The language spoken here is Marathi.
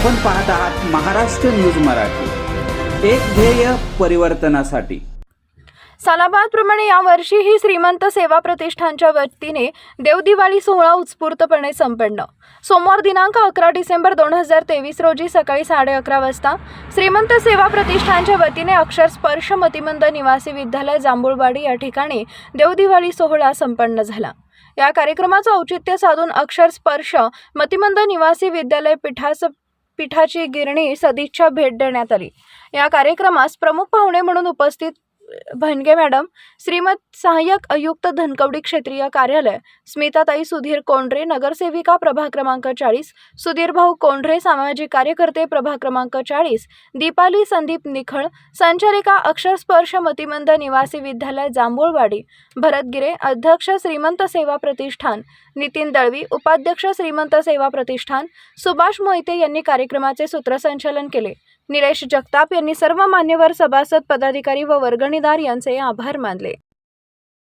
आपण पाहत आहात महाराष्ट्र न्यूज मराठी. एक ध्येय परिवर्तनासाठी. सालाबादप्रमाणे यावर्षीही श्रीमंत सेवा प्रतिष्ठानच्या वतीने देवदिवाळी सोहळा उत्स्फूर्तपणे संपन्न. सोमवार दिनांक अकरा डिसेंबर दोन हजार तेवीस रोजी सकाळी साडे अकरा वाजता श्रीमंत सेवा प्रतिष्ठानच्या वतीने अक्षर स्पर्श मतिमंद निवासी विद्यालय जांभूळवाडी या ठिकाणी देवदिवाळी सोहळा संपन्न झाला. या कार्यक्रमाचं औचित्य साधून अक्षर स्पर्श मतिमंद निवासी विद्यालय पीठास पीठाची गिरणी सदिच्छा भेट देण्यात आली. या कार्यक्रमास प्रमुख पाहुणे म्हणून उपस्थित भनगे मॅडम श्रीमत सहाय्यक आयुक्त धनकवडी क्षेत्रीय कार्यालय स्मिताताई सुधीर कोंढरे नगरसेविका प्रभाग क्रमांक चाळीस सुधीर भाऊ कोंढरे सामाजिक कार्यकर्ते प्रभाग क्रमांक चाळीस दीपाली संदीप निखळ संचालिका अक्षरस्पर्श मतिमंद निवासी विद्यालय जांभूळवाडी भरत गिरे अध्यक्ष श्रीमंत सेवा प्रतिष्ठान नितीन दळवी उपाध्यक्ष श्रीमंत सेवा प्रतिष्ठान सुभाष मोहिते यांनी कार्यक्रमाचे सूत्रसंचालन केले. निलेश जगताप यांनी सर्व मान्यवर सभासद पदाधिकारी व वर्गणीदार यांचे आभार मानले.